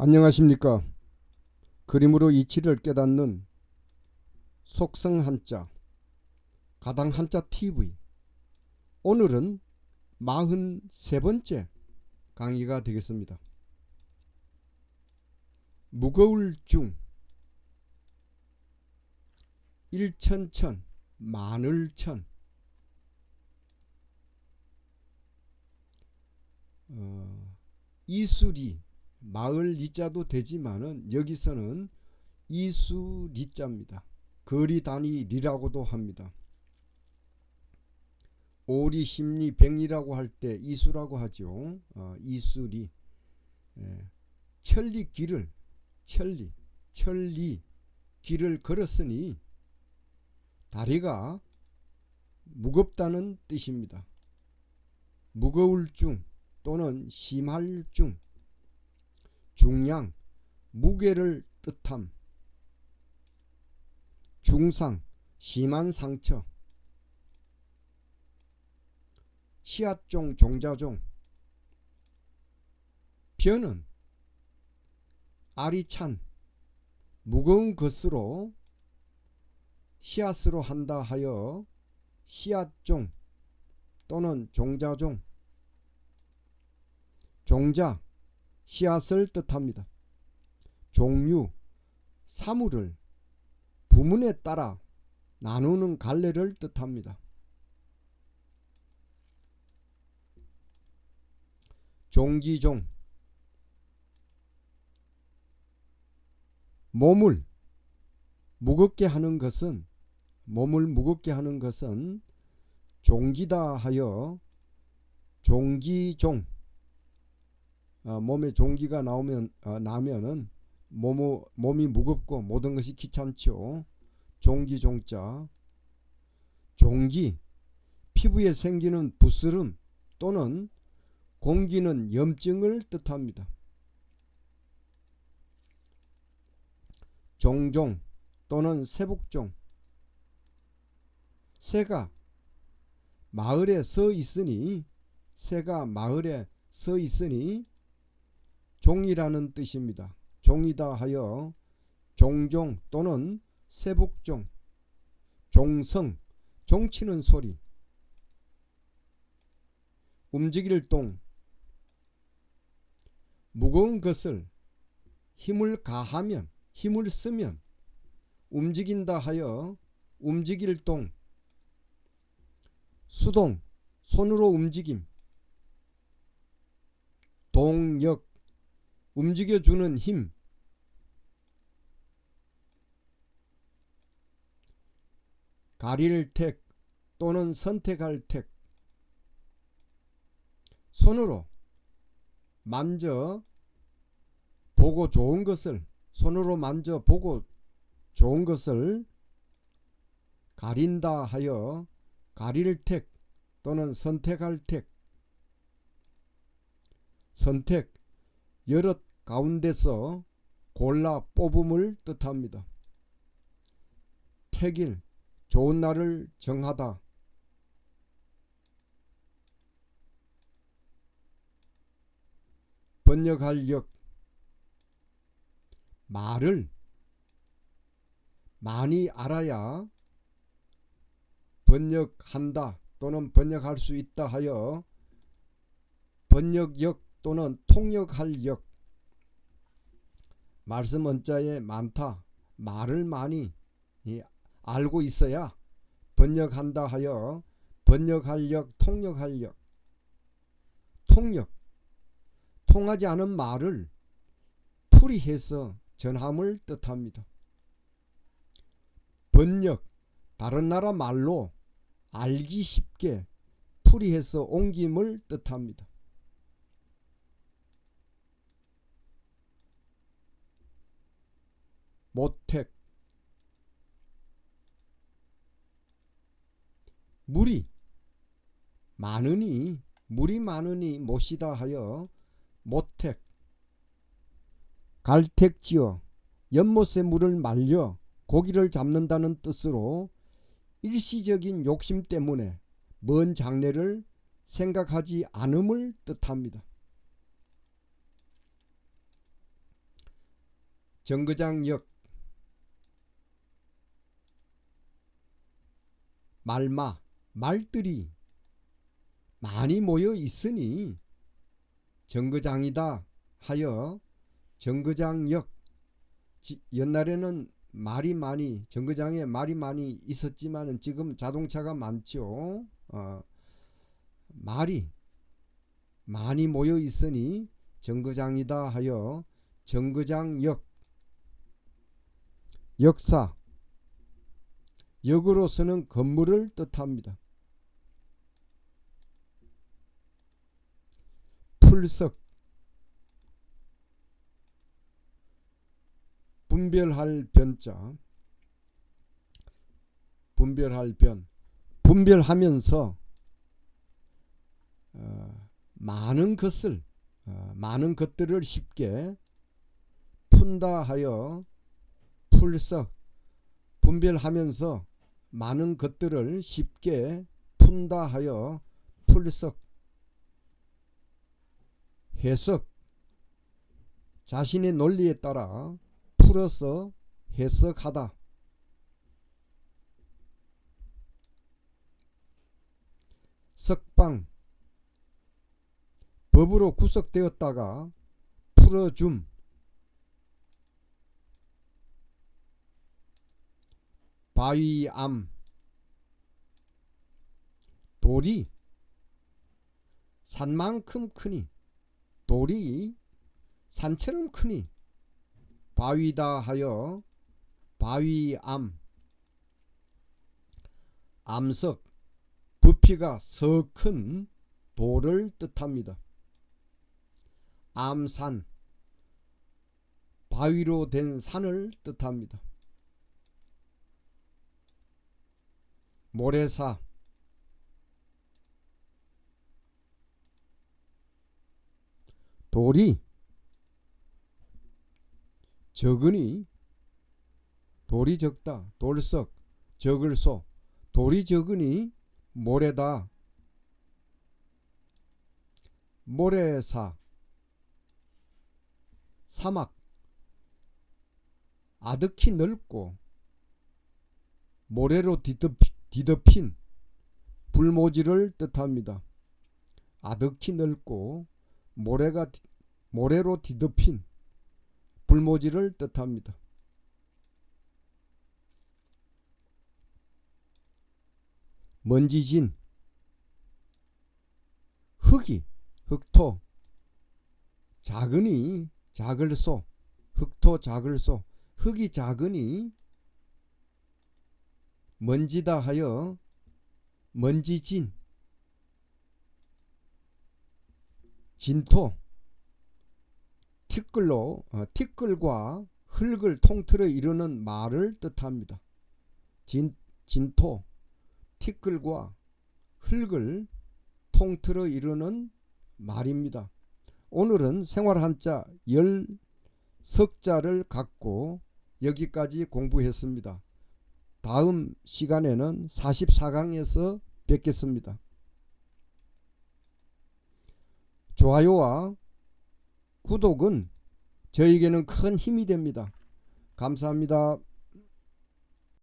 안녕하십니까. 그림으로 이치를 깨닫는 속성 한자 가당 한자 TV 오늘은 43번째 강의가 되겠습니다. 무거울 중 일천천 만을천 어, 이수리 마을 이자도 되지만은 여기서는 이수 리자입니다. 거리 단위 리라고도 합니다. 오리, 십리, 백리라고 할 때 이수라고 하죠. 어, 이수리. 예. 천리 길을 천리 천리 길을 걸었으니 다리가 무겁다는 뜻입니다. 무거울 중 또는 심할 중 중량 무게를 뜻함. 중상 심한 상처. 시앗종 종자종. 변은 알이 찬 무거운 것으로 씨앗으로 한다 하여 씨앗종 또는 종자종. 종자 씨앗을 뜻합니다. 종류 사물을 부문에 따라 나누는 갈래를 뜻합니다. 종기종 몸을 무겁게 하는 것은 몸을 무겁게 하는 것은 종기다 하여 종기종 어, 몸에 종기가 나오면 어, 나면은 몸 몸이 무겁고 모든 것이 귀찮죠. 종기 종자 종기 피부에 생기는 부스름 또는 공기는 염증을 뜻합니다. 종종 또는 세복종 새가 마을에 서 있으니 새가 마을에 서 있으니 종이라는 뜻입니다. 종이다 하여 종종 또는 세복종 종성 종치는 소리 움직일 동 무거운 것을 힘을 가하면 힘을 쓰면 움직인다 하여 움직일 동 수동 손으로 움직임 동력 움직여주는 힘. 가릴 택 또는 선택할 택. 손으로 만져 보고 좋은 것을 손으로 만져 보고 좋은 것을 가린다 하여 가릴 택 또는 선택할 택. 선택 여러 가운데서 골라 뽑음을 뜻합니다. 택일 좋은 날을 정하다. 번역할 역. 말을 많이 알아야 번역한다 또는 번역할 수 있다 하여 번역역 또는 통역할 역 말씀 원자에 많다 말을 많이 알고 있어야 번역한다 하여 번역할 역 통역할 역 통역 통하지 않은 말을 풀이해서 전함을 뜻합니다. 번역 다른 나라 말로 알기 쉽게 풀이해서 옮김을 뜻합니다. 모택 물이 많으니 물이 많으니 못이다 하여 모택 갈택지어 연못의 물을 말려 고기를 잡는다는 뜻으로 일시적인 욕심 때문에 먼 장래를 생각하지 않음을 뜻합니다. 정거장역 말마 말들이 많이 모여 있으니 정거장이다 하여 정거장역. 지- 옛날에는 말이 많이 정거장에 말이 많이 있었지만은 지금 자동차가 많죠. 어, 말이 많이 모여 있으니 정거장이다 하여 정거장역. 역사 역으로서는 건물을 뜻합니다. 풀석 분별할 변자 분별할 변 분별하면서 어, 많은 것을 어, 많은 것들을 쉽게 푼다 하여 풀석 분별하면서 많은 것들을 쉽게 푼다 하여 풀석 해석 자신의 논리에 따라 풀어서 해석하다. 석방. 법으로 구속되었다가 풀어줌 바위암 돌이 산만큼 크니 돌이 산처럼 크니 바위다 하여 바위암 암석 부피가 서큰 돌을 뜻합니다. 암산 바위로 된 산을 뜻합니다. 모래사? 돌이 적으니 돌이 적다 돌석 적을소. 돌이 적으니 모래다? 모래사? 사막. 아득히 넓고 모래로 뒤덮, 뒤덮인 불모지를 뜻합니다. 아득히 넓고 모래가 뒤- 모래로 뒤덮인 불모지를 뜻합니다. 먼지진 흙이 흙토 작으니 작을소 흙토 작을소 흙이 작으니 먼지다 하여 먼지진 진토 티끌로 어, 티끌과 흙을 통틀어 이루는 말을 뜻합니다. 진 진토 티끌과 흙을 통틀어 이루는 말입니다. 오늘은 생활 한자 열 석자를 갖고 여기까지 공부했습니다. 다음 시간에는 44강에서 뵙겠습니다. 좋아요와 구독은 저에게는 큰 힘이 됩니다. 감사합니다.